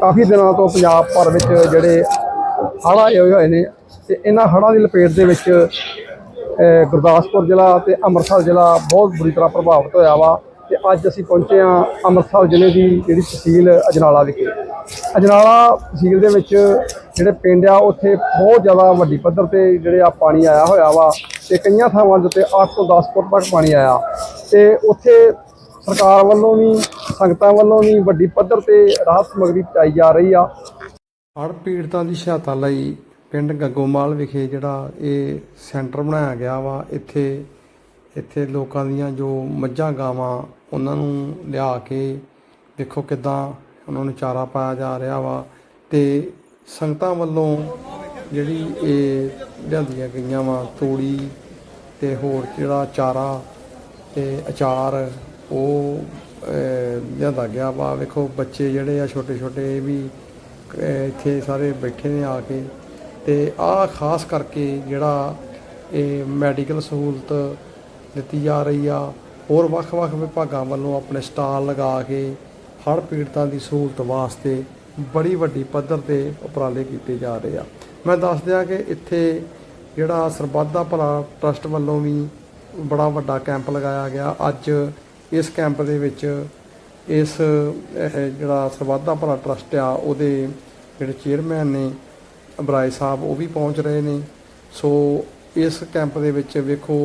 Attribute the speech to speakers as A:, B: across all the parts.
A: ਕਾਫੀ ਦਿਨਾਂ ਤੋਂ ਪੰਜਾਬ ਭਰ ਵਿੱਚ ਜਿਹੜੇ ਹੜ੍ਹ ਆਏ ਹੋਏ ਨੇ ਤੇ ਇਹਨਾਂ ਹੜ੍ਹਾਂ ਦੀ ਲਪੇਟ ਦੇ ਵਿੱਚ ਗੁਰਦਾਸਪੁਰ ਜ਼ਿਲ੍ਹਾ ਤੇ ਅੰਮ੍ਰਿਤਸਰ ਜ਼ਿਲ੍ਹਾ ਬਹੁਤ ਬੁਰੀ ਤਰ੍ਹਾਂ ਪ੍ਰਭਾਵਿਤ ਹੋਇਆ ਵਾ ਤੇ ਅੱਜ ਅਸੀਂ ਪਹੁੰਚੇ ਹਾਂ ਅੰਮ੍ਰਿਤਸਰ ਜ਼ਿਲ੍ਹੇ ਦੀ ਜਿਹੜੀ ਤਹਿਸੀਲ ਅਜਨਾਲਾ ਵਿਖੇ। ਅਜਨਾਲਾ ਤਹਿਸੀਲ ਦੇ ਵਿੱਚ ਜਿਹੜੇ ਪਿੰਡ ਆ, ਉੱਥੇ ਬਹੁਤ ਜ਼ਿਆਦਾ ਵੱਡੀ ਪੱਧਰ ਤੇ ਜਿਹੜੇ ਆ ਪਾਣੀ ਆਇਆ ਹੋਇਆ ਵਾ ਤੇ ਕਈਆਂ ਥਾਵਾਂ ਦੇ ਉੱਤੇ 8 ਤੋਂ 10 ਫੁੱਟ ਤੱਕ ਪਾਣੀ ਆਇਆ ਤੇ ਉੱਥੇ ਸਰਕਾਰ ਵੱਲੋਂ ਵੀ ਸੰਗਤਾਂ ਵੱਲੋਂ ਵੀ ਵੱਡੀ ਪੱਧਰ ਤੇ ਰਾਹਤ ਸਮੱਗਰੀ ਪਹੁੰਚਾਈ ਜਾ ਰਹੀ ਆ। ਹੜ੍ਹ ਪੀੜਤਾਂ ਦੀ ਸਹਾਇਤਾ ਲਈ ਪਿੰਡ ਗੰਗੋਮਾਲ ਵਿਖੇ ਜਿਹੜਾ ਇਹ ਸੈਂਟਰ ਬਣਾਇਆ ਗਿਆ ਵਾ, ਇੱਥੇ ਇੱਥੇ ਲੋਕਾਂ ਦੀਆਂ ਜੋ ਮੱਝਾਂ ਗਾਵਾਂ ਉਹਨਾਂ ਨੂੰ ਲਿਆ ਕੇ ਦੇਖੋ ਕਿਦਾਂ ਉਹਨਾਂ ਨੂੰ ਚਾਰਾ ਪਾਇਆ ਜਾ ਰਿਹਾ ਵਾ ਤੇ ਸੰਗਤਾਂ ਵੱਲੋਂ ਜਿਹੜੀ ਇਹ ਲਿਆਂਦੀਆਂ ਗਈਆਂ ਵਾ, ਤੂੜੀ ਤੇ ਹੋਰ ਜਿਹੜਾ ਚਾਰਾ ਤੇ ਅਚਾਰ, ਉਹ ਲਿਆਂਦਾ ਗਿਆ ਵਾ। ਵੇਖੋ, ਬੱਚੇ ਜਿਹੜੇ ਆ ਛੋਟੇ ਛੋਟੇ, ਇਹ ਵੀ ਇੱਥੇ ਸਾਰੇ ਬੈਠੇ ਨੇ ਆ ਕੇ। ਤੇ ਆਹ ਖਾਸ ਕਰਕੇ ਜਿਹੜਾ ਇਹ ਮੈਡੀਕਲ ਸਹੂਲਤ ਦਿੱਤੀ ਜਾ ਰਹੀ ਆ, ਹੋਰ ਵੱਖ-ਵੱਖ ਵਿਭਾਗਾਂ ਵੱਲੋਂ ਆਪਣੇ ਸਟਾਲ ਲਗਾ ਕੇ ਹੜ੍ਹ ਪੀੜਤਾਂ ਦੀ ਸਹੂਲਤ ਵਾਸਤੇ ਬੜੀ ਵੱਡੀ ਪੱਧਰ ਤੇ ਉਪਰਾਲੇ ਕੀਤੇ ਜਾ ਰਹੇ ਆ। ਮੈਂ ਦੱਸ ਦਿਆਂ ਕਿ ਇੱਥੇ ਜਿਹੜਾ ਸਰਬੱਤ ਦਾ ਭਲਾ ਟਰਸਟ ਵੱਲੋਂ ਵੀ ਬੜਾ ਵੱਡਾ ਕੈਂਪ ਲਗਾਇਆ ਗਿਆ। ਅੱਜ ਇਸ ਕੈਂਪ ਦੇ ਵਿੱਚ ਇਸ ਜਿਹੜਾ ਸਰਬੱਤ ਦਾ ਭਲਾ ਟਰਸਟ ਆ, ਉਹਦੇ ਜਿਹੜੇ ਚੇਅਰਮੈਨ ਨੇ ਅਬਰਾਏ ਸਾਹਿਬ, ਉਹ ਵੀ ਪਹੁੰਚ ਰਹੇ ਨੇ। ਸੋ ਇਸ ਕੈਂਪ ਦੇ ਵਿੱਚ ਵੇਖੋ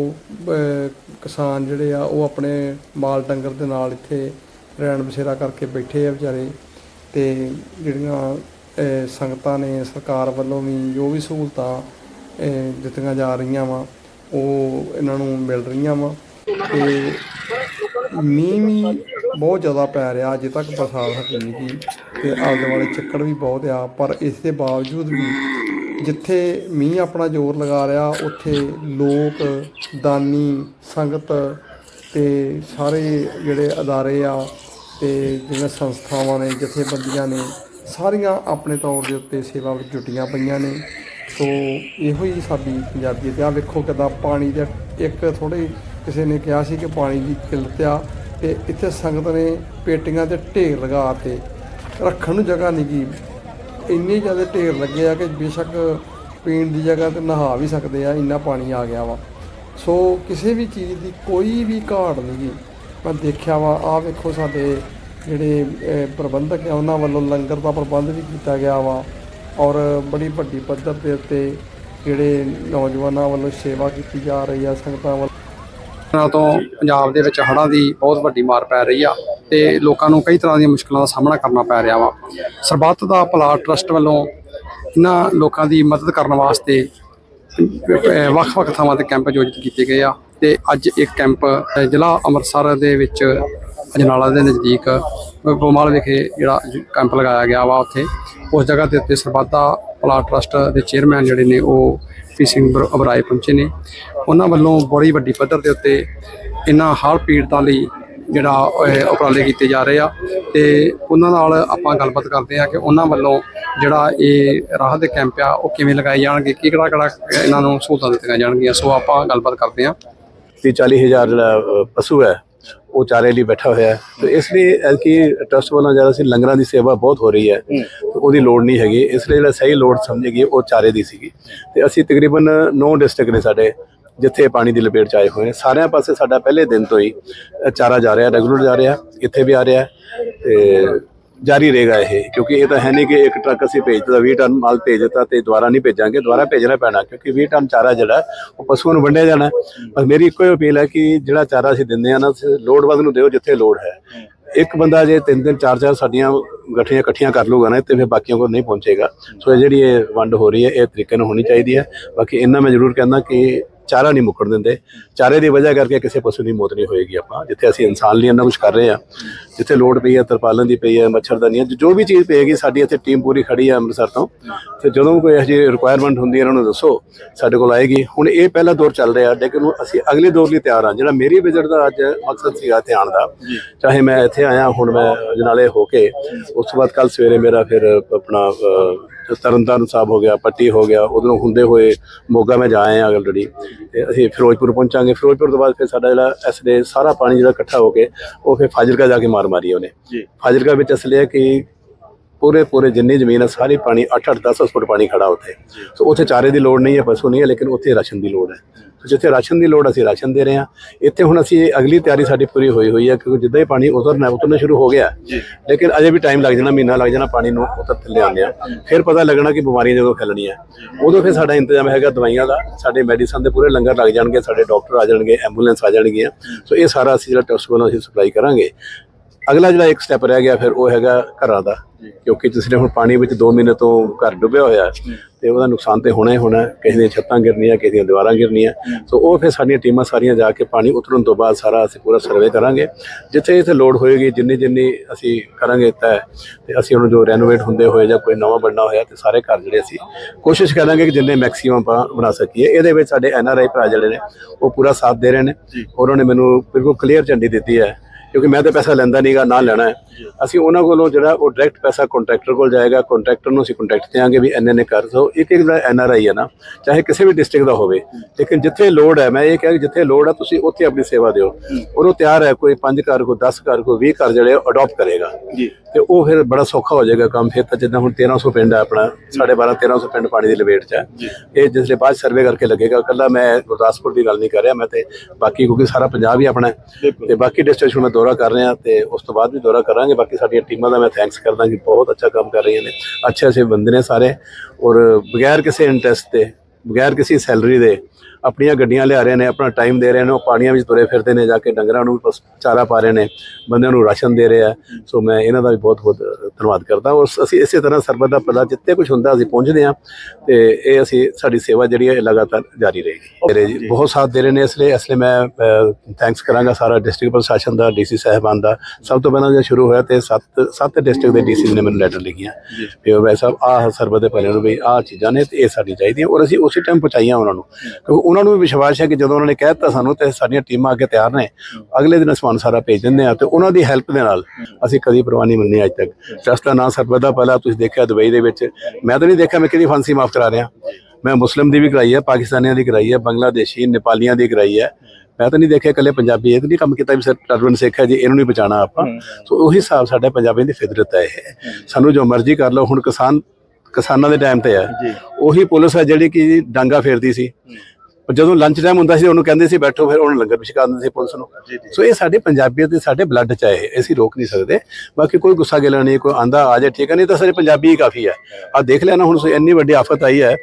A: ਕਿਸਾਨ ਜਿਹੜੇ ਆ, ਉਹ ਆਪਣੇ ਮਾਲ ਡੰਗਰ ਦੇ ਨਾਲ ਇੱਥੇ ਰਹਿਣ ਬਸੇਰਾ ਕਰਕੇ ਬੈਠੇ ਆ ਵਿਚਾਰੇ। ਤੇ ਜਿਹੜੀਆਂ ਸੰਗਤਾਂ ਨੇ ਸਰਕਾਰ ਵੱਲੋਂ ਵੀ ਜੋ ਵੀ ਸਹੂਲਤਾਂ ਦਿੱਤੀਆਂ ਜਾ ਰਹੀਆਂ ਵਾ, ਉਹ ਇਹਨਾਂ ਨੂੰ ਮਿਲ ਰਹੀਆਂ ਵਾ। ਤੇ ਮੀਂਹ ਵੀ ਬਹੁਤ ਜ਼ਿਆਦਾ ਪੈ ਰਿਹਾ, ਅਜੇ ਤੱਕ ਬਰਸਾਤ ਹਟੀ ਨਹੀਂ ਗੀ ਤੇ ਆਲੇ ਦੁਆਲੇ ਚੱਕੜ ਵੀ ਬਹੁਤ ਆ, ਪਰ ਇਸ ਦੇ ਬਾਵਜੂਦ ਵੀ ਜਿੱਥੇ ਮੀਂਹ ਆਪਣਾ ਜ਼ੋਰ ਲਗਾ ਰਿਹਾ, ਉੱਥੇ ਲੋਕ, ਦਾਨੀ, ਸੰਗਤ ਤੇ ਸਾਰੇ ਜਿਹੜੇ ਅਦਾਰੇ ਆ ਤੇ ਜਿਹੜੀਆਂ ਸੰਸਥਾਵਾਂ ਨੇ, ਜਥੇਬੰਦੀਆਂ ਨੇ, ਸਾਰੀਆਂ ਆਪਣੇ ਤੌਰ ਦੇ ਉੱਤੇ ਸੇਵਾ ਵਿੱਚ ਜੁਟੀਆਂ ਪਈਆਂ ਨੇ। ਸੋ ਇਹੋ ਹੀ ਸਾਡੀ ਪੰਜਾਬੀਅਤ ਆ ਵੇਖੋ ਕਿਦਾਂ ਪਾਣੀ ਦੇ ਇੱਕ ਥੋੜੇ ਕਿਸੇ ਨੇ ਕਿਹਾ ਸੀ ਕਿ ਪਾਣੀ ਦੀ ਕਿੱਲਤ ਆ ਤੇ ਇੱਥੇ ਸੰਗਤ ਨੇ ਪੇਟੀਆਂ ਤੇ ਢੇਰ ਲਗਾ ਤੇ ਰੱਖਣ ਨੂੰ ਜਗ੍ਹਾ ਨਹੀਂ ਗੀ ਇੰਨੇ ਜ਼ਿਆਦਾ ਢੇਰ ਲੱਗੇ ਆ ਕਿ ਬੇਸ਼ੱਕ ਪੀਣ ਦੀ ਜਗ੍ਹਾ ਤੇ ਨਹਾ ਵੀ ਸਕਦੇ ਆ, ਇੰਨਾ ਪਾਣੀ ਆ ਗਿਆ ਵਾ। ਸੋ ਕਿਸੇ ਵੀ ਚੀਜ਼ ਦੀ ਕੋਈ ਵੀ ਘਾਟ ਨਹੀਂ ਗੀ ਮੈਂ ਦੇਖਿਆ ਵਾ ਆ ਵੇਖੋ ਸਾਡੇ ਜਿਹੜੇ ਪ੍ਰਬੰਧਕ ਆ, ਉਹਨਾਂ ਵੱਲੋਂ ਲੰਗਰ ਦਾ ਪ੍ਰਬੰਧ ਵੀ ਕੀਤਾ ਗਿਆ ਵਾ ਔਰ ਬੜੀ ਵੱਡੀ ਪੱਧਰ ਦੇ ਉੱਤੇ ਜਿਹੜੇ ਨੌਜਵਾਨਾਂ ਵੱਲੋਂ ਸੇਵਾ ਕੀਤੀ ਜਾ ਰਹੀ ਆ ਸੰਗਤਾਂ ਵੱਲੋਂ। ਨਾਲ ਤੋਂ ਪੰਜਾਬ ਦੇ ਵਿੱਚ ਹੜ੍ਹਾਂ ਦੀ ਬਹੁਤ ਵੱਡੀ ਮਾਰ ਪੈ ਰਹੀ ਆ ਤੇ ਲੋਕਾਂ ਨੂੰ ਕਈ ਤਰ੍ਹਾਂ ਦੀਆਂ ਮੁਸ਼ਕਲਾਂ ਦਾ ਸਾਹਮਣਾ ਕਰਨਾ ਪੈ ਰਿਹਾ ਵਾ। ਸਰਬੱਤ ਦਾ ਭਲਾ ਟਰਸਟ ਵੱਲੋਂ ਇਹਨਾਂ ਲੋਕਾਂ ਦੀ ਮਦਦ ਕਰਨ ਵਾਸਤੇ ਵੱਖ-ਵੱਖ ਥਾਵਾਂ ਤੇ ਕੈਂਪ ਆਯੋਜਿਤ ਕੀਤੇ ਗਏ ਆ ਤੇ ਅੱਜ ਇੱਕ ਕੈਂਪ ਜ਼ਿਲ੍ਹਾ ਅੰਮ੍ਰਿਤਸਰ ਦੇ ਵਿੱਚ ਅਜਨਾਲਾ ਦੇ ਨਜ਼ਦੀਕ ਗੋਮਾਲ ਵਿਖੇ ਜਿਹੜਾ ਕੈਂਪ ਲਗਾਇਆ ਗਿਆ ਵਾ ਉੱਥੇ। ਉਸ ਜਗ੍ਹਾ ਦੇ ਉੱਤੇ ਸਰਬੱਤ ਦਾ ਭਲਾ ਟਰਸਟ ਦੇ ਚੇਅਰਮੈਨ ਜਿਹੜੇ ਨੇ ਉਹ ਪੀ ਸਿੰਘ ਬਰ- ਅਬਰਾਏ ਪਹੁੰਚੇ ਨੇ। ਉਹਨਾਂ ਵੱਲੋਂ ਬੜੀ ਵੱਡੀ ਪੱਧਰ ਦੇ ਉੱਤੇ ਇਹਨਾਂ ਹਰ ਪੀੜਤਾਂ ਲਈ ਜਿਹੜਾ ਉਪਰਾਲੇ ਕੀਤੇ ਜਾ ਰਹੇ ਆ ਤੇ ਉਹਨਾਂ ਨਾਲ ਆਪਾਂ ਗੱਲਬਾਤ ਕਰਦੇ ਆ ਕਿ ਉਹਨਾਂ ਵੱਲੋਂ ਜਿਹੜਾ ਇਹ ਰਾਹਤ ਦੇ ਕੈਂਪ ਆ, ਉਹ ਕਿਵੇਂ ਲਗਾਏ ਜਾਣਗੇ, ਕੀ ਕਿਹੜਾ ਕਿਹੜਾ ਇਹਨਾਂ ਨੂੰ ਸਹੂਲਤਾਂ ਦਿੱਤੀਆਂ ਜਾਣਗੀਆਂ, ਸੋ ਆਪਾਂ ਗੱਲਬਾਤ ਕਰਦੇ ਆ
B: ਤੀਹ ਚਾਲੀ ਹਜ਼ਾਰ ਜਿਹੜਾ ਪਸ਼ੂ ਹੈ ਉਹ ਚਾਰੇ ਲਈ ਬੈਠਾ ਹੋਇਆ ਹੈ। ਤੇ ਇਸ ਲਈ ਐਲਕੀ ਟਰਸਟ ਵੱਲੋਂ ਜਿਹੜਾ ਸੀ ਲੰਗਰਾਂ ਦੀ ਸੇਵਾ ਬਹੁਤ ਹੋ ਰਹੀ ਹੈ। ਉਹਦੀ ਲੋੜ ਨਹੀਂ ਹੈਗੀ। ਇਸ ਲਈ ਜਿਹੜਾ ਸਹੀ ਲੋੜ ਸਮਝੇਗੀ ਉਹ ਚਾਰੇ ਦੀ ਸੀਗੀ। ਤੇ ਅਸੀਂ ਤਕਰੀਬਨ 9 ਡਿਸਟ੍ਰਿਕਟ ਨੇ ਸਾਡੇ ਜਿੱਥੇ ਪਾਣੀ ਦੀ ਲਪੇਟ ਚ ਆਏ ਹੋਏ ਨੇ। ਸਾਰਿਆਂ ਪਾਸੇ ਸਾਡਾ ਪਹਿਲੇ ਦਿਨ ਤੋਂ ਹੀ ਚਾਰਾ ਜਾ ਰਿਹਾ ਰੈਗੂਲਰ ਜਾ ਰਿਹਾ ਇੱਥੇ ਵੀ ਆ ਰਿਹਾ ਤੇ ਜਾਰੀ ਰਹੇਗਾ ਇਹ, ਕਿਉਂਕਿ ਇਹ ਤਾਂ ਹੈ ਨਹੀਂ ਕਿ ਇੱਕ ਟਰੱਕ ਅਸੀਂ ਭੇਜ ਦਿੱਤਾ 20 ਟਨ ਮਾਲ ਭੇਜ ਦਿੱਤਾ ਤੇ ਦੁਬਾਰਾ ਨਹੀਂ ਭੇਜਾਂਗੇ, ਦੁਬਾਰਾ ਭੇਜਣਾ ਪੈਣਾ, ਕਿਉਂਕਿ 20 ਟਨ ਚਾਰਾ ਜਿਹੜਾ, ਉਹ ਪਸ਼ੂਆਂ ਨੂੰ ਵੰਡਿਆ ਜਾਣਾ ਪਰ ਮੇਰੀ ਇੱਕੋ ਹੀ ਅਪੀਲ ਹੈ ਕਿ ਜਿਹੜਾ ਚਾਰਾ ਅਸੀਂ ਦਿੰਦੇ ਆ ਨਾ ਤੁਸੀਂ ਲੋੜਵੰਦ ਨੂੰ ਦਿਓ ਜਿੱਥੇ ਲੋੜ ਹੈ। ਇੱਕ ਬੰਦਾ ਜੇ ਤਿੰਨ ਤਿੰਨ ਚਾਰ ਚਾਰ ਸਾਡੀਆਂ ਗੱਠੀਆਂ ਇਕੱਠੀਆਂ ਕਰ ਲੂਗਾ ਨਾ ਤੇ ਫਿਰ ਬਾਕੀਆਂ ਕੋਲ ਨਹੀਂ ਪਹੁੰਚੇਗਾ। ਸੋ ਇਹ ਜਿਹੜੀ ਇਹ ਵੰਡ ਹੋ ਰਹੀ ਹੈ, ਇਹ ਤਰੀਕੇ ਨਾਲ ਹੋਣੀ ਚਾਹੀਦੀ ਹੈ। ਬਾਕੀ ਇੰਨਾ ਮੈਂ ਜ਼ਰੂਰ ਕਹਿੰਦਾ ਕਿ ਚਾਰਾ ਨਹੀਂ ਮੁੱਕਣ ਦਿੰਦੇ। ਚਾਰੇ ਦੀ ਵਜ੍ਹਾ ਕਰਕੇ ਕਿਸੇ ਪਸ਼ੂ ਦੀ ਮੌਤ ਨਹੀਂ ਹੋਏਗੀ ਆਪਾਂ। ਜਿੱਥੇ ਅਸੀਂ ਇਨਸਾਨ ਲਈ ਇੰਨਾ ਕੁਝ ਕਰ ਰਹੇ ਆ ਜਿੱਥੇ ਲੋੜ ਪਈ ਹੈ ਤਰਪਾਲਣ ਦੀ ਪਈ ਹੈ ਮੱਛਰਦਾਨੀਆਂ ਜੋ ਵੀ ਚੀਜ਼ ਪਏਗੀ ਸਾਡੀ ਇੱਥੇ ਟੀਮ ਪੂਰੀ ਖੜੀ ਹੈ ਅੰਮ੍ਰਿਤਸਰ ਤੋਂ। ਤੇ ਜਦੋਂ ਕੋਈ ਇਹੋ ਜਿਹੀ ਰਿਕੁਆਇਰਮੈਂਟ ਹੁੰਦੀ ਹੈ ਇਹਨਾਂ ਨੂੰ ਦੱਸੋ ਸਾਡੇ ਕੋਲ ਆਏਗੀ। ਹੁਣ ਇਹ ਪਹਿਲਾ ਦੌਰ ਚੱਲ ਰਿਹਾ ਲੇਕਿਨ ਅਸੀਂ ਅਗਲੇ ਦੌਰ ਲਈ ਤਿਆਰ ਹਾਂ। ਜਿਹੜਾ ਮੇਰੀ ਵਿਜ਼ਿਟ ਦਾ ਅੱਜ ਮਕਸਦ ਸੀਗਾ ਇੱਥੇ ਆਉਣ ਦਾ ਚਾਹੇ ਮੈਂ ਇੱਥੇ ਆਇਆ ਹੁਣ ਮੈਂ ਜਨਾਲੇ ਹੋ ਕੇ ਉਸ ਤੋਂ ਬਾਅਦ ਕੱਲ ਸਵੇਰੇ ਮੇਰਾ ਫਿਰ ਆਪਣਾ ਤਰਨਤਾਰਨ ਸਾਹਿਬ ਹੋ ਗਿਆ ਪੱਟੀ ਹੋ ਗਿਆ ਉਧਰੋਂ ਹੁੰਦੇ ਹੋਏ ਮੋਗਾ ਮੈਂ ਜਾ ਆਇਆ ਆਲਰੇਡੀ ਤੇ ਅਸੀਂ ਫਿਰੋਜ਼ਪੁਰ ਪਹੁੰਚਾਂਗੇ। ਫਿਰੋਜ਼ਪੁਰ ਤੋਂ ਬਾਅਦ ਫਿਰ ਸਾਡਾ ਜਿਹੜਾ ਦੇ ਸਾਰਾ ਪਾਣੀ ਜਿਹੜਾ ਇਕੱਠਾ ਹੋ ਕੇ ਉਹ ਫਿਰ ਫਾਜ਼ਿਲਕਾ ਜਾ ਕੇ ਮਾਰ ਮਾਰੀ ਉਹਨੇ।
C: ਜੀ।
B: ਫਾਜ਼ਿਲਕਾ ਵਿੱਚ ਅਸਲ ਇਹ ਹੈ ਕਿ ਪੂਰੇ ਪੂਰੇ ਜਿੰਨੀ ਜ਼ਮੀਨ ਹੈ ਸਾਰੀ ਪਾਣੀ 8-8 10 ਫੁੱਟ ਪਾਣੀ ਖੜਾ ਉੱਥੇ। ਸੋ ਉੱਥੇ ਚਾਰੇ ਦੀ ਲੋੜ ਨਹੀਂ ਹੈ ਪਸ਼ੂ ਨਹੀਂ ਹੈ ਲੇਕਿਨ ਉੱਥੇ ਰਾਸ਼ਨ ਦੀ ਲੋੜ ਹੈ। ਸੋ ਜਿੱਥੇ ਰਾਸ਼ਨ ਦੀ ਲੋੜ ਅਸੀਂ ਰਾਸ਼ਨ ਦੇ ਰਹੇ ਹਾਂ। ਇੱਥੇ ਹੁਣ ਅਸੀਂ ਅਗਲੀ ਤਿਆਰੀ ਸਾਡੀ ਪੂਰੀ ਹੋਈ ਹੋਈ ਹੈ ਕਿਉਂਕਿ ਜਿੱਦਾਂ ਹੀ ਪਾਣੀ ਉਤਰਨਾ ਉਤਰਨਾ ਸ਼ੁਰੂ ਹੋ ਗਿਆ। ਲੇਕਿਨ ਅਜੇ ਵੀ ਟਾਈਮ ਲੱਗ ਜਾਣਾ ਮਹੀਨਾ ਲੱਗ ਜਾਣਾ ਪਾਣੀ ਨੂੰ ਉਤਰ ਥੱਲੇ ਆਉਂਦੇ ਆ ਫਿਰ ਪਤਾ ਲੱਗਣਾ ਕਿ ਬਿਮਾਰੀਆਂ ਜਦੋਂ ਫੈਲਣੀਆਂ ਉਦੋਂ ਫਿਰ ਸਾਡਾ ਇੰਤਜ਼ਾਮ ਹੈਗਾ ਦਵਾਈਆਂ ਦਾ। ਸਾਡੇ ਮੈਡੀਸਨ ਦੇ ਪੂਰੇ ਲੰਗਰ ਲੱਗ ਜਾਣਗੇ ਸਾਡੇ ਡਾਕਟਰ ਆ ਜਾਣਗੇ ਐਂਬੂਲੈਂਸ ਆ ਜਾਣਗੀਆਂ। ਸੋ ਇਹ ਸਾਰਾ ਅਸੀਂ ਜਿਹੜਾ ਟੈਸਟ ਵੱਲੋਂ ਅਸੀਂ ਸਪਲਾਈ ਕਰਾਂਗੇ। ਅਗਲਾ ਜਿਹੜਾ ਇੱਕ ਸਟੈਪ ਰਹਿ ਗਿਆ ਫਿਰ ਉਹ ਹੈਗਾ ਘਰਾਂ ਦਾ ਕਿਉਂਕਿ ਜਿਸਨੇ ਹੁਣ ਪਾਣੀ ਵਿੱਚ 2 ਮਹੀਨੇ ਤੋਂ ਘਰ ਡੁੱਬਿਆ ਹੋਇਆ ਤੇ ਉਹਦਾ ਨੁਕਸਾਨ ਤੇ ਹੋਣਾ ਹੀ ਹੋਣਾ। ਕਿਸੇ ਦੀਆਂ ਛੱਤਾਂ ਗਿਰਨੀਆਂ ਕਿਸੇ ਦੀਆਂ ਦੀਵਾਰਾਂ ਗਿਰਨੀਆਂ। ਸੋ ਉਹ ਫਿਰ ਸਾਡੀਆਂ ਟੀਮਾਂ ਸਾਰੀਆਂ ਜਾ ਕੇ ਪਾਣੀ ਉਤਰਨ ਤੋਂ ਬਾਅਦ ਸਾਰਾ ਅਸੀਂ ਪੂਰਾ ਸਰਵੇ ਕਰਾਂਗੇ। ਜਿੱਥੇ ਜਿੱਥੇ ਲੋਡ ਹੋਏਗੀ ਜਿੰਨੀ ਜਿੰਨੀ ਅਸੀਂ ਕਰਾਂਗੇ ਤੈ ਤੇ ਅਸੀਂ ਉਹਨੂੰ ਜੋ ਰੈਨੋਵੇਟ ਹੁੰਦੇ ਹੋਏ ਜਾਂ ਕੋਈ ਨਵਾਂ ਬਣਨਾ ਹੋਇਆ ਤੇ ਸਾਰੇ ਘਰ ਜਿਹੜੇ ਅਸੀਂ ਕੋਸ਼ਿਸ਼ ਕਰਾਂਗੇ ਕਿ ਜਿੰਨੇ ਮੈਕਸਿਮਮ ਆਪਾਂ ਬਣਾ ਸਕੀਏ। ਇਹਦੇ ਵਿੱਚ ਸਾਡੇ ਐਨ ਆਰ ਆਈ ਭਰਾ ਜਿਹੜੇ ਨੇ ਉਹ ਪੂਰਾ ਸਾਥ ਦੇ ਰਹੇ ਨੇ। ਉਹਨਾਂ ਨੇ ਮੈਨੂੰ ਬਿਲਕੁਲ ਕਲੀਅਰ ਝੰਡੀ ਦਿੱਤੀ ਹੈ ਕਿਉਂਕਿ ਮੈਂ ਤਾਂ ਪੈਸਾ ਲੈਂਦਾ ਨਹੀਂਗਾ ਨਾ ਲੈਣਾ ਹੈ। ਅਸੀਂ ਉਹਨਾਂ ਕੋਲੋਂ ਜਿਹੜਾ ਉਹ ਡਾਇਰੈਕਟ ਪੈਸਾ ਕੰਟਰੈਕਟਰ ਕੋਲ ਜਾਏਗਾ ਕੰਟਰੈਕਟਰ ਨੂੰ ਅਸੀਂ ਕੰਟੈਕਟ ਦੇਵਾਂਗੇ ਵੀ ਇੰਨੇ ਨੇ ਕਰ ਸੋ ਇੱਕ ਇੱਕ ਦਾ ਐਨ ਆਰ ਆਈ ਹੈ ਨਾ ਚਾਹੇ ਕਿਸੇ ਵੀ ਡਿਸਟ੍ਰਿਕਟ ਦਾ ਹੋਵੇ। ਲੇਕਿਨ ਜਿੱਥੇ ਲੋੜ ਹੈ ਮੈਂ ਇਹ ਕਿਹਾ ਕਿ ਜਿੱਥੇ ਲੋੜ ਹੈ ਤੁਸੀਂ ਉੱਥੇ ਆਪਣੀ ਸੇਵਾ ਦਿਓ। ਔਰ ਉਹ ਤਿਆਰ ਹੈ ਕੋਈ 5 ਘਰ ਕੋਈ 10 ਘਰ ਕੋਈ 20 ਘਰ ਜਿਹੜੇ ਅਡਾਪਟ ਕਰੇਗਾ।
C: ਜੀ।
B: ਤੇ ਉਹ ਫਿਰ ਬੜਾ ਸੌਖਾ ਹੋ ਜਾਏਗਾ ਕੰਮ। ਫਿਰ ਤਾਂ ਜਿੱਦਾਂ ਹੁਣ 1300 ਪਿੰਡ ਹੈ ਆਪਣਾ 12.5 1300 ਪਿੰਡ ਪਾਣੀ ਦੀ ਲਪੇਟ 'ਚ ਹੈ। ਇਹ ਜਿਸਲੇ ਬਾਅਦ ਸਰਵੇ ਕਰਕੇ ਲੱਗੇਗਾ। ਕੱਲਾ ਮੈਂ ਗੁਰਦਾਸਪੁਰ ਦੀ ਗੱਲ ਨਹੀਂ ਕਰ ਰਿਹਾ ਮੈਂ ਤੇ ਬਾਕੀ ਕਿਉਂਕਿ ਸਾਰਾ ਪੰਜਾਬ ਹੀ ਆਪਣਾ ਤੇ ਬਾਕੀ ਡਿਸਟ੍ਰਿਕਟ ਮੈਂ ਦੌਰਾ ਕਰ ਰਿਹਾ ਤੇ ਉਸ ਤੋਂ ਬਾਅਦ ਵੀ ਦੌਰਾ ਕਰਾਂਗੇ। ਬਾਕੀ ਸਾਡੀਆਂ ਟੀਮਾਂ ਦਾ ਮੈਂ ਥੈਂਕਸ ਕਰਦਾ ਕਿ ਬਹੁਤ ਅੱਛਾ ਕੰਮ ਕਰ ਰਹੀਆਂ ਨੇ। ਅੱਛੇ ਅੱਛੇ ਬੰਦੇ ਨੇ ਸਾਰੇ। ਔਰ ਬਗੈਰ ਕਿਸੇ ਇੰਟਰਸਟ ਦੇ, ਬਗੈਰ ਕਿਸੇ ਸੈਲਰੀ ਦੇ ਆਪਣੀਆਂ ਗੱਡੀਆਂ ਲਿਆ ਰਹੇ ਨੇ ਆਪਣਾ ਟਾਈਮ ਦੇ ਰਹੇ ਨੇ ਉਹ ਪਾਣੀਆਂ ਵਿੱਚ ਤੁਰੇ ਫਿਰਦੇ ਨੇ ਜਾ ਕੇ ਡੰਗਰਾਂ ਨੂੰ ਚਾਰਾ ਪਾ ਰਹੇ ਨੇ ਬੰਦਿਆਂ ਨੂੰ ਰਾਸ਼ਨ ਦੇ ਰਹੇ ਆ। ਸੋ ਮੈਂ ਇਹਨਾਂ ਦਾ ਵੀ ਬਹੁਤ ਬਹੁਤ ਧੰਨਵਾਦ ਕਰਦਾ। ਔਰ ਅਸੀਂ ਇਸੇ ਤਰ੍ਹਾਂ ਸਰਬਤ ਦਾ ਭਲਾ ਜਿੱਥੇ ਕੁਝ ਹੁੰਦਾ ਅਸੀਂ ਪਹੁੰਚਦੇ ਹਾਂ ਤੇ ਇਹ ਅਸੀਂ ਸਾਡੀ ਸੇਵਾ ਜਿਹੜੀ ਹੈ ਲਗਾਤਾਰ ਜਾਰੀ ਰਹੇਗੀ। ਮੇਰੇ ਜੀ ਬਹੁਤ ਸਾਥ ਦੇ ਰਹੇ ਨੇ ਇਸ ਲਈ ਇਸ ਲਈ ਮੈਂ ਥੈਂਕਸ ਕਰਾਂਗਾ ਸਾਰਾ ਡਿਸਟ੍ਰਿਕਟ ਪ੍ਰਸ਼ਾਸਨ ਦਾ ਡੀਸੀ ਸਾਹਿਬਾਨ ਦਾ। ਸਭ ਤੋਂ ਪਹਿਲਾਂ ਜਦੋਂ ਸ਼ੁਰੂ ਹੋਇਆ ਤੇ ਸੱਤ ਸੱਤ ਡਿਸਟ੍ਰਿਕਟ ਦੇ ਡੀਸੀ ਨੇ ਮੈਨੂੰ ਲੈਟਰ ਲਿਖੀਆਂ। ਵੀ ਉਹ ਵੈਸਾ ਆਹ ਸਰਬਤ ਦੇ ਭਲੇ ਨੂੰ ਵੀ ਆਹ ਚੀਜ਼ਾਂ ਨੇ ਤੇ ਇਹ ਸਾਡੀ ਚਾਹੀਦੀਆਂ। ਔਰ ਅਸੀਂ ਉਸੇ ਟਾਈਮ ਪਹੁੰਚਾਈਆਂ ਉਹਨਾਂ ਨੂੰ। ਉਹਨਾਂ ਨੂੰ ਵੀ ਵਿਸ਼ਵਾਸ ਹੈ ਕਿ ਜਦੋਂ ਉਹਨਾਂ ਨੇ ਕਹਿ ਦਿੱਤਾ ਸਾਨੂੰ ਤੇ ਸਾਡੀਆਂ ਟੀਮਾਂ ਅੱਗੇ ਤਿਆਰ ਨੇ ਅਗਲੇ ਦਿਨ ਸਮਾਨ ਸਾਰਾ ਭੇਜ ਦਿੰਦੇ ਆ ਤੇ ਉਹਨਾਂ ਦੀ ਹੈਲਪ ਦੇ ਨਾਲ ਅਸੀਂ ਕਦੀ ਪਰਵਾਹ ਨਹੀਂ ਮੰਨੀ ਅੱਜ ਤੱਕ। ਟਰਸਟ ਦਾ ਨਾਂ ਸਰਬਤ ਦਾ ਪਹਿਲਾ ਤੁਸੀਂ ਦੇਖਿਆ ਦੁਬਈ ਦੇ ਵਿੱਚ ਮੈਂ ਤਾਂ ਨਹੀਂ ਦੇਖਿਆ ਮੈਂ ਕਿਹਦੀ ਫਾਂਸੀ ਮਾਫ ਕਰਾ ਰਿਹਾ। ਮੈਂ ਮੁਸਲਿਮ ਦੀ ਵੀ ਕਰਾਈ ਹੈ ਪਾਕਿਸਤਾਨੀਆਂ ਦੀ ਕਰਾਈ ਹੈ ਬੰਗਲਾਦੇਸ਼ੀ ਨੇਪਾਲੀਆਂ ਦੀ ਕਰਾਈ ਹੈ। ਮੈਂ ਤਾਂ ਨਹੀਂ ਦੇਖਿਆ ਇਕੱਲੇ ਪੰਜਾਬੀ ਇਹ ਤਾਂ ਨਹੀਂ ਕੰਮ ਕੀਤਾ ਵੀ ਸਰ ਟਰਬਨ ਸਿੱਖ ਹੈ ਜੀ ਇਹਨੂੰ ਨਹੀਂ ਬਚਾਣਾ ਆਪਾਂ। ਸੋ ਉਹੀ ਹਿਸਾਬ ਸਾਡਾ ਪੰਜਾਬੀਆਂ ਦੀ ਫਿਤਰਤ ਹੈ ਇਹ। ਸਾਨੂੰ ਜੋ ਮਰਜ਼ੀ ਕਰ ਲਓ ਹੁਣ ਕਿਸਾਨ ਕਿਸਾਨਾਂ ਦੇ ਟਾਈਮ ਤੇ ਹੈ। ਉਹੀ ਪੁਲਿਸ ਹੈ ਜਿਹੜੀ ਕਿ ਡਾਂਗਾ ਫੇਰਦੀ ਸੀ। ਪਰ ਜਦੋਂ ਲੰਚ ਟਾਈਮ ਹੁੰਦਾ ਸੀ ਉਹਨੂੰ ਕਹਿੰਦੇ ਸੀ ਬੈਠੋ ਫਿਰ ਉਹਨੂੰ ਲੰਗਰ ਵੀ ਛਕਾ ਦਿੰਦੇ ਸੀ ਪੁਲਿਸ ਨੂੰ। ਸੋ ਇਹ ਸਾਡੇ ਪੰਜਾਬੀਅਤ ਤੇ ਸਾਡੇ ਬਲੱਡ ਚ ਇਹ, ਅਸੀਂ ਰੋਕ ਨਹੀਂ ਸਕਦੇ। ਬਾਕੀ ਕੋਈ ਗੁੱਸਾ ਗਿਲਾ ਨਹੀਂ ਕੋਈ ਆਂਦਾ ਆ ਜਾਏ ਠੀਕ ਹੈ ਨਹੀਂ ਤਾਂ ਸਾਰੇ ਪੰਜਾਬੀ ਹੀ ਕਾਫੀ ਹੈ। ਆ ਦੇਖ ਨਾ ਹੁਣ ਇੰਨੀ ਵੱਡੀ ਆਫਤ ਆਈ ਹੈ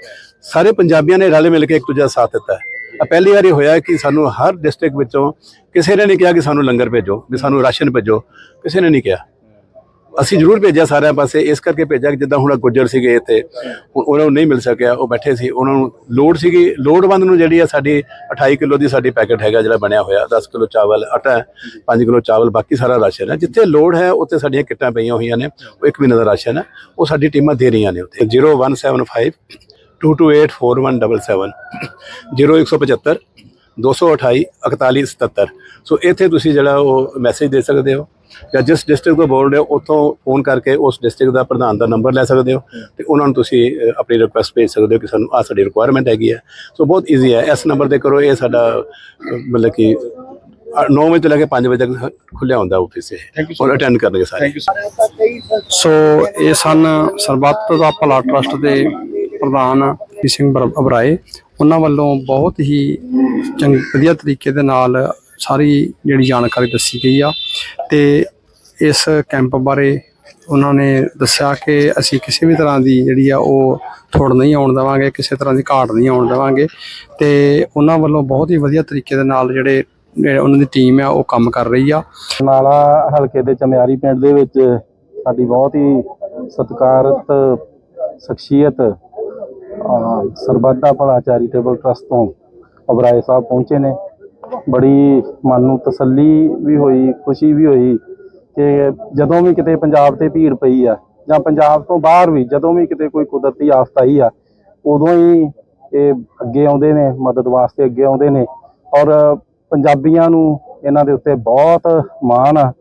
B: ਸਾਰੇ ਪੰਜਾਬੀਆਂ ਨੇ ਰਲ ਮਿਲ ਕੇ ਇੱਕ ਦੂਜੇ ਦਾ ਸਾਥ ਦਿੱਤਾ ਹੈ। ਆ ਪਹਿਲੀ ਵਾਰੀ ਹੋਇਆ ਕਿ ਸਾਨੂੰ ਹਰ ਡਿਸਟ੍ਰਿਕਟ ਵਿੱਚੋਂ ਕਿਸੇ ਨੇ ਨਹੀਂ ਕਿਹਾ ਕਿ ਸਾਨੂੰ ਲੰਗਰ ਭੇਜੋ ਵੀ ਸਾਨੂੰ ਰਾਸ਼ਨ ਭੇਜੋ ਕਿਸੇ ਨੇ ਨਹੀਂ ਕਿਹਾ। ਅਸੀਂ ਜ਼ਰੂਰ ਭੇਜਿਆ ਸਾਰਿਆਂ ਪਾਸੇ, ਇਸ ਕਰਕੇ ਭੇਜਿਆ ਕਿ ਜਿੱਦਾਂ ਹੁਣ ਗੁੱਜਰ ਸੀਗੇ ਇੱਥੇ ਉਹਨਾਂ ਨੂੰ ਨਹੀਂ ਮਿਲ ਸਕਿਆ, ਉਹ ਬੈਠੇ ਸੀ, ਉਹਨਾਂ ਨੂੰ ਲੋੜ ਸੀਗੀ, ਲੋੜਵੰਦ ਨੂੰ ਜਿਹੜੀ ਆ ਸਾਡੀ 28 ਕਿਲੋ ਦੀ ਸਾਡੀ ਪੈਕੇਟ ਹੈਗਾ ਜਿਹੜਾ ਬਣਿਆ ਹੋਇਆ 10 ਕਿਲੋ ਚਾਵਲ, ਆਟਾ ਹੈ 5 ਕਿਲੋ ਚਾਵਲ, ਬਾਕੀ ਸਾਰਾ ਰਾਸ਼ਨ ਹੈ। ਜਿੱਥੇ ਲੋੜ ਹੈ, ਉੱਥੇ ਸਾਡੀਆਂ ਕਿੱਟਾਂ ਪਈਆਂ ਹੋਈਆਂ ਨੇ, ਉਹ ਇੱਕ ਮਹੀਨੇ ਦਾ ਰਾਸ਼ਨ ਹੈ, ਉਹ ਸਾਡੀ ਟੀਮਾਂ ਦੇ ਰਹੀਆਂ ਨੇ ਉੱਥੇ। 0175 2284177 0175 228 4177 ਸੋ ਇੱਥੇ ਤੁਸੀਂ ਜਿਹੜਾ ਉਹ ਮੈਸੇਜ ਦੇ ਸਕਦੇ ਹੋ ਜਾਂ ਜਿਸ ਡਿਸਟ੍ਰਿਕਟ ਤੋਂ ਬੋਲ ਰਹੇ ਹੋ ਉੱਥੋਂ ਫੋਨ ਕਰਕੇ ਉਸ ਡਿਸਟ੍ਰਿਕਟ ਦਾ ਪ੍ਰਧਾਨ ਦਾ ਨੰਬਰ ਲੈ ਸਕਦੇ ਹੋ ਤੇ ਉਹਨਾਂ ਨੂੰ ਤੁਸੀਂ ਆਪਣੀ ਰਿਕੁਐਸਟ ਭੇਜ ਸਕਦੇ ਹੋ ਕਿ ਸਾਨੂੰ ਆ ਸਾਡੀ ਰਿਕੁਆਇਰਮੈਂਟ ਹੈਗੀ ਹੈ। ਸੋ ਬਹੁਤ ਈਜ਼ੀ ਹੈ ਇਸ ਨੰਬਰ ਤੇ ਕਰੋ ਇਹ ਸਾਡਾ ਮਤਲਬ ਕਿ 9 ਵਜੇ ਤੋਂ ਲੈ ਕੇ 5 ਵਜੇ ਤੱਕ ਖੁੱਲਿਆ ਹੁੰਦਾ ਆਫਿਸ ਇਹ ਔਰ ਅਟੈਂਡ ਕਰਨਗੇ ਸਾਰੇ।
D: ਸੋ ਇਹ ਸਨ ਸਰਬੱਤ ਦਾ ਭਲਾ ਟਰਸਟ ਦੇ ਪ੍ਰਧਾਨ ਵੀ ਸਿੰਘ ਬਰ- ਅਬਰਾਏ। ਉਹਨਾਂ ਵੱਲੋਂ ਬਹੁਤ ਹੀ ਚੰਗ ਵਧੀਆ ਤਰੀਕੇ ਦੇ ਨਾਲ ਸਾਰੀ ਜਿਹੜੀ ਜਾਣਕਾਰੀ ਦੱਸੀ ਗਈ ਆ ਤੇ ਇਸ ਕੈਂਪ ਬਾਰੇ ਉਹਨਾਂ ਨੇ ਦੱਸਿਆ ਕਿ ਅਸੀਂ ਕਿਸੇ ਵੀ ਤਰ੍ਹਾਂ ਦੀ ਜਿਹੜੀ ਆ ਉਹ ਥੋੜ ਨਹੀਂ ਆਉਣ ਦੇਵਾਂਗੇ, ਕਿਸੇ ਤਰ੍ਹਾਂ ਦੀ ਘਾਟ ਨਹੀਂ ਆਉਣ ਦੇਵਾਂਗੇ ਤੇ ਉਹਨਾਂ ਵੱਲੋਂ ਬਹੁਤ ਹੀ ਵਧੀਆ ਤਰੀਕੇ ਦੇ ਨਾਲ ਜਿਹੜੇ ਉਹਨਾਂ ਦੀ ਟੀਮ ਆ ਉਹ ਕੰਮ ਕਰ ਰਹੀ ਆ।
C: ਨਾਲਾ ਹਲਕੇ ਦੇ ਚਮਿਆਰੀ ਪਿੰਡ ਦੇ ਵਿੱਚ ਸਾਡੀ ਬਹੁਤ ਹੀ ਸਤਿਕਾਰਤ, ਸ਼ਖਸੀਅਤ, ਅਹ ਸਰਬੱਤ ਦਾ ਭਲਾ ਚੈਰੀਟੇਬਲ ਟਰਸਟ ਤੋਂ ਅਬਰਾਏ ਸਾਹਿਬ ਪਹੁੰਚੇ ਨੇ। ਬੜੀ ਮਨ ਨੂੰ ਤਸੱਲੀ ਵੀ ਹੋਈ, ਖੁਸ਼ੀ ਵੀ ਹੋਈ ਕਿ ਜਦੋਂ ਵੀ ਕਿਤੇ ਪੰਜਾਬ ਤੇ ਭੀੜ ਪਈ ਆ ਜਾਂ ਪੰਜਾਬ ਤੋਂ ਬਾਹਰ ਵੀ ਜਦੋਂ ਵੀ ਕਿਤੇ ਕੋਈ ਕੁਦਰਤੀ ਆਫਤ ਆਈ ਆ, ਉਦੋਂ ਹੀ ਇਹ ਅੱਗੇ ਆਉਂਦੇ ਨੇ, ਮਦਦ ਵਾਸਤੇ ਅੱਗੇ ਆਉਂਦੇ ਨੇ ਔਰ ਪੰਜਾਬੀਆਂ ਨੂੰ ਇਹਨਾਂ ਦੇ ਉੱਤੇ ਬਹੁਤ ਮਾਣ ਆ।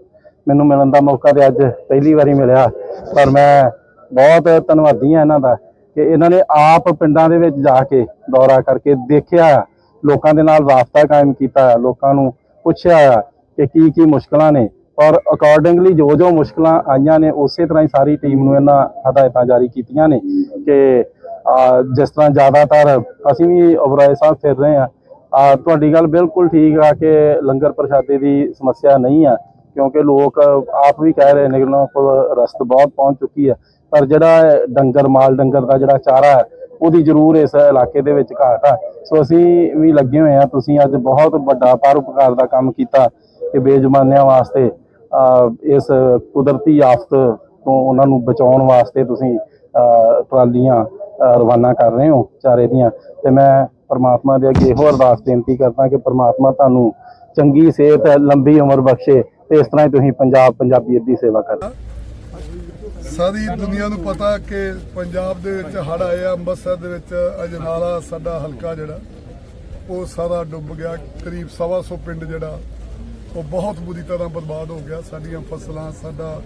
C: ਮੈਨੂੰ ਮਿਲਣ ਦਾ ਮੌਕਾ ਤੇ ਅੱਜ ਪਹਿਲੀ ਵਾਰੀ ਮਿਲਿਆ, ਪਰ ਮੈਂ ਬਹੁਤ ਧੰਨਵਾਦੀ ਆ ਇਹਨਾਂ ਦਾ ਕਿ ਇਹਨਾਂ ਨੇ ਆਪ ਪਿੰਡਾਂ ਦੇ ਵਿੱਚ ਜਾ ਕੇ ਦੌਰਾ ਕਰਕੇ ਦੇਖਿਆ ਲੋਕਾਂ ਦੇ ਨਾਲ ਰਾਬਤਾ ਕਾਇਮ ਕੀਤਾ ਲੋਕਾਂ ਨੂੰ ਪੁੱਛਿਆ ਕਿ ਕੀ ਕੀ ਮੁਸ਼ਕਲਾਂ ਨੇ। ਔਰ ਅਕੋਰਡਿੰਗਲੀ ਜੋ ਜੋ ਮੁਸ਼ਕਲਾਂ ਆਈਆਂ ਨੇ, ਉਸੇ ਤਰ੍ਹਾਂ ਹੀ ਸਾਰੀ ਟੀਮ ਨੂੰ ਇਹਨਾਂ ਹਦਾਇਤਾਂ ਜਾਰੀ ਕੀਤੀਆਂ ਨੇ ਕਿ ਜਿਸ ਤਰ੍ਹਾਂ ਜ਼ਿਆਦਾਤਰ ਅਸੀਂ ਵੀ ਓਬਰਾਏ ਸਾਹਿਬ ਫਿਰ ਰਹੇ ਆ ਤੁਹਾਡੀ ਗੱਲ ਬਿਲਕੁਲ ਠੀਕ ਆ ਕਿ ਲੰਗਰ ਪ੍ਰਸ਼ਾਦੇ ਦੀ ਸਮੱਸਿਆ ਨਹੀਂ ਆ, ਕਿਉਂਕਿ ਲੋਕ ਆਪ ਵੀ ਕਹਿ ਰਹੇ ਨੇ ਕਿ ਉਹਨਾਂ ਕੋਲ ਰਸਤ ਬਹੁਤ ਪਹੁੰਚ ਚੁੱਕੀ ਆ। ਪਰ ਜਿਹੜਾ ਡੰਗਰ, ਮਾਲ ਡੰਗਰ ਦਾ ਜਿਹੜਾ ਚਾਰਾ ਹੈ ਉਹਦੀ ਜ਼ਰੂਰ ਇਸ ਇਲਾਕੇ ਦੇ ਵਿੱਚ ਘਾਟ ਆ। ਸੋ ਅਸੀਂ ਵੀ ਲੱਗੇ ਹੋਏ ਆ। ਤੁਸੀਂ ਅੱਜ ਬਹੁਤ ਵੱਡਾ ਪਰਉਪਕਾਰ ਦਾ ਕੰਮ ਕੀਤਾ ਕਿ ਬੇਜ਼ੁਬਾਨਿਆਂ ਵਾਸਤੇ ਇਸ ਕੁਦਰਤੀ ਆਫਤ ਤੋਂ ਉਹਨਾਂ ਨੂੰ ਬਚਾਉਣ ਵਾਸਤੇ ਤੁਸੀਂ ਟਰਾਲੀਆਂ ਰਵਾਨਾ ਕਰ ਰਹੇ ਹੋ ਚਾਰੇ ਦੀਆਂ। ਤੇ ਮੈਂ ਪਰਮਾਤਮਾ ਦੇ ਅੱਗੇ ਇਹੋ ਅਰਦਾਸ ਬੇਨਤੀ ਕਰਦਾ ਕਿ ਪਰਮਾਤਮਾ ਤੁਹਾਨੂੰ ਚੰਗੀ ਸਿਹਤ, ਲੰਬੀ ਉਮਰ ਬਖਸ਼ੇ ਤੇ ਇਸ ਤਰ੍ਹਾਂ ਹੀ ਤੁਸੀਂ ਪੰਜਾਬ ਪੰਜਾਬੀਅਤ ਦੀ ਸੇਵਾ ਕਰੋ
E: ਸਾਰੀ ਦੁਨੀਆ ਨੂੰ ਪਤਾ ਕਿ ਪੰਜਾਬ ਦੇ ਵਿੱਚ ਹੜ੍ਹ ਆਏ ਆ, ਅੰਮ੍ਰਿਤਸਰ ਦੇ ਵਿੱਚ ਅਜਨਾਲਾ, ਸਾਡਾ ਹਲਕਾ ਜਿਹੜਾ, ਉਹ ਸਾਰਾ ਡੁੱਬ ਗਿਆ। ਕਰੀਬ ਸਵਾ ਸੌ ਪਿੰਡ ਜਿਹੜਾ, ਉਹ ਬਹੁਤ ਬੁਰੀ ਤਰ੍ਹਾਂ ਬਰਬਾਦ ਹੋ ਗਿਆ। ਸਾਡੀਆਂ ਫਸਲਾਂ, ਸਾਡਾ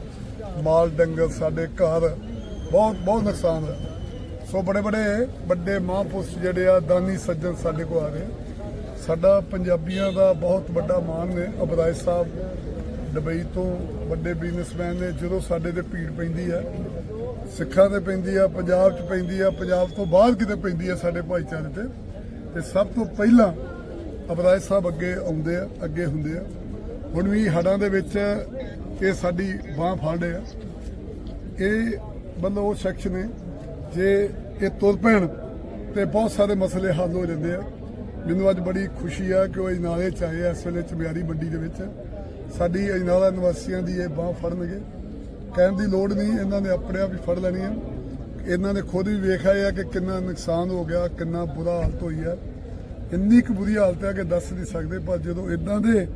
E: ਮਾਲ, ਡੰਗਰ, ਸਾਡੇ ਘਰ, ਬਹੁਤ ਬਹੁਤ ਨੁਕਸਾਨ ਹੋਇਆ। ਸੋ ਬੜੇ ਬੜੇ ਵੱਡੇ ਮਹਾਂਪੁਰਸ਼ ਜਿਹੜੇ ਆ, ਦਾਨੀ ਸੱਜਣ ਸਾਡੇ ਕੋਲ ਆ ਰਹੇ ਸਾਡਾ ਪੰਜਾਬੀਆਂ ਦਾ ਬਹੁਤ ਵੱਡਾ ਮਾਣ ਨੇ, ਅਬਰਾਏ ਸਾਹਿਬ ਦੁਬਈ ਤੋਂ ਵੱਡੇ ਬਿਜ਼ਨਸਮੈਨ ਨੇ, ਜਦੋਂ ਸਾਡੇ ਤੇ ਭੀੜ ਪੈਂਦੀ ਆ, ਸਿੱਖਾਂ ਤੇ ਪੈਂਦੀ ਆ, ਪੰਜਾਬ 'ਚ ਪੈਂਦੀ ਆ, ਪੰਜਾਬ ਤੋਂ ਬਾਹਰ ਕਿਤੇ ਪੈਂਦੀ ਆ ਸਾਡੇ ਭਾਈਚਾਰੇ ਤੇ ਤੇ ਸਭ ਤੋਂ ਪਹਿਲਾਂ ਅਬਰਾਜ ਸਾਹਿਬ ਅੱਗੇ ਆਉਂਦੇ ਆ, ਅੱਗੇ ਹੁੰਦੇ ਆ। ਹੁਣ ਵੀ ਹੜਾਂ ਦੇ ਵਿੱਚ ਇਹ ਸਾਡੀ ਬਾਹ ਫਾੜੇ ਆ। ਇਹ ਮਤਲਬ ਉਹ ਸ਼ਖਸ ਨੇ, ਜੇ ਇਹ ਤੁਰ ਪੈਣ ਤੇ ਬਹੁਤ ਸਾਰੇ ਮਸਲੇ ਹੱਲ ਹੋ ਜਾਂਦੇ ਆ। ਮੈਨੂੰ ਅੱਜ ਬੜੀ ਖੁਸ਼ੀ ਆ ਕਿ ਉਹ ਇਨਾਲੇ ਚ ਆਏ ਇਸ ਵੇਲੇ ਚਮਿਆਰੀ ਮੰਡੀ ਦੇ ਵਿੱਚ। ਸਾਡੀ ਅਜਨਾਲਾ ਨਿਵਾਸੀਆਂ ਦੀ ਇਹ ਬਾਹ ਫੜਨਗੇ। ਕਹਿਣ ਦੀ ਲੋੜ ਨਹੀਂ, ਇਹਨਾਂ ਨੇ ਆਪਣੇ ਆਪ ਹੀ ਫੜ ਲੈਣੀ ਹੈ। ਇਹਨਾਂ ਨੇ ਖੁਦ ਵੀ ਵੇਖਿਆ ਹੈ ਕਿ ਕਿੰਨਾ ਨੁਕਸਾਨ ਹੋ ਗਿਆ, ਕਿੰਨਾ ਬੁਰਾ ਹਾਲਤ ਹੋਈ ਹੈ। ਇੰਨੀ ਕੁ ਬੁਰੀ ਹਾਲਤ ਹੈ ਕਿ ਦੱਸ ਨਹੀਂ ਸਕਦੇ, ਪਰ ਜਦੋਂ ਇਦਾਂ ਦੇ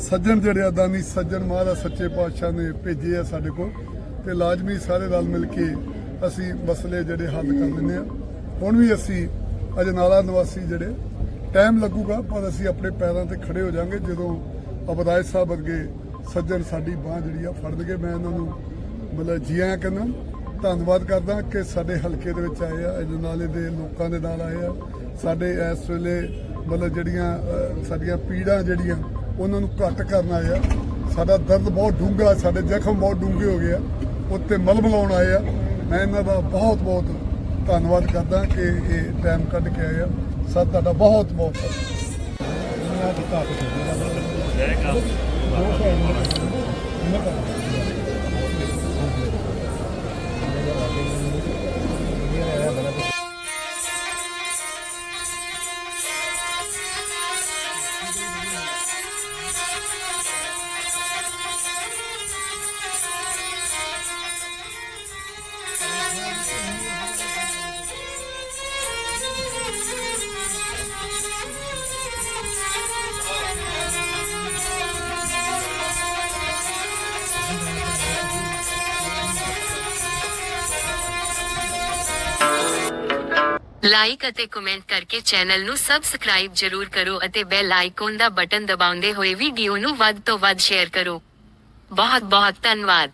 E: ਸੱਜਣ ਜਿਹੜੇ ਅਦਾਨੀ ਸੱਜਣ ਮਹਾਰਾਜ ਸੱਚੇ ਪਾਤਸ਼ਾਹ ਨੇ ਭੇਜੇ ਆ ਸਾਡੇ ਕੋਲ, ਤੇ ਲਾਜ਼ਮੀ ਸਾਰੇ ਰਲ ਮਿਲ ਕੇ ਅਸੀਂ ਮਸਲੇ ਜਿਹੜੇ ਹੱਲ ਕਰ ਲੈਂਦੇ ਆ ਹੁਣ ਵੀ ਅਸੀਂ ਅਜਨਾਲਾ ਨਿਵਾਸੀ ਜਿਹੜੇ ਟਾਈਮ ਲੱਗੂਗਾ, ਪਰ ਅਸੀਂ ਆਪਣੇ ਪੈਰਾਂ ਤੇ ਖੜੇ ਹੋ ਜਾਾਂਗੇ ਜਦੋਂ ਅਬਦਾਇ ਸਾਹਿਬ ਵਰਗੇ ਸੱਜਣ ਸਾਡੀ ਬਾਹ ਜਿਹੜੀ ਆ ਫੜਨਗੇ ਮੈਂ ਇਹਨਾਂ ਨੂੰ ਮਤਲਬ ਜੀ ਆਇਆਂ ਕਹਿੰਦਾ। ਧੰਨਵਾਦ ਕਰਦਾ ਕਿ ਸਾਡੇ ਹਲਕੇ ਦੇ ਵਿੱਚ ਆਏ ਆ ਅਜਨਾਲੇ ਦੇ ਲੋਕਾਂ ਦੇ ਨਾਲ ਆਏ ਆ। ਸਾਡੇ ਇਸ ਵੇਲੇ ਮਤਲਬ ਜਿਹੜੀਆਂ ਸਾਡੀਆਂ ਪੀੜਾਂ ਜਿਹੜੀਆਂ, ਉਹਨਾਂ ਨੂੰ ਘੱਟ ਕਰਨ ਆਏ ਆ। ਸਾਡਾ ਦਰਦ ਬਹੁਤ ਡੂੰਘਾ, ਸਾਡੇ ਜ਼ਖਮ ਬਹੁਤ ਡੂੰਘੇ ਹੋ ਗਏ ਆ। ਉੱਤੇ ਮਲਮ ਲਾਉਣ ਆਏ ਆ। ਮੈਂ ਇਹਨਾਂ ਦਾ ਬਹੁਤ ਬਹੁਤ ਧੰਨਵਾਦ ਕਰਦਾ ਕਿ ਇਹ ਟਾਈਮ ਕੱਢ ਕੇ ਆਏ ਆ। ਸਭ ਤੁਹਾਡਾ ਬਹੁਤ ਬਹੁਤ ਧੰਨਵਾਦ।
F: ਲਾਈਕ ਅਤੇ ਕਮੈਂਟ ਕਰਕੇ ਚੈਨਲ ਨੂੰ ਸਬਸਕ੍ਰਾਈਬ ਜਰੂਰ ਕਰੋ ਅਤੇ ਬੈਲ ਆਈਕਨ ਦਾ ਬਟਨ ਦਬਾਉਂਦੇ ਹੋਏ ਵੀਡੀਓ ਨੂੰ ਵੱਧ ਤੋਂ ਵੱਧ ਸ਼ੇਅਰ ਕਰੋ। ਬਹੁਤ ਬਹੁਤ ਧੰਨਵਾਦ।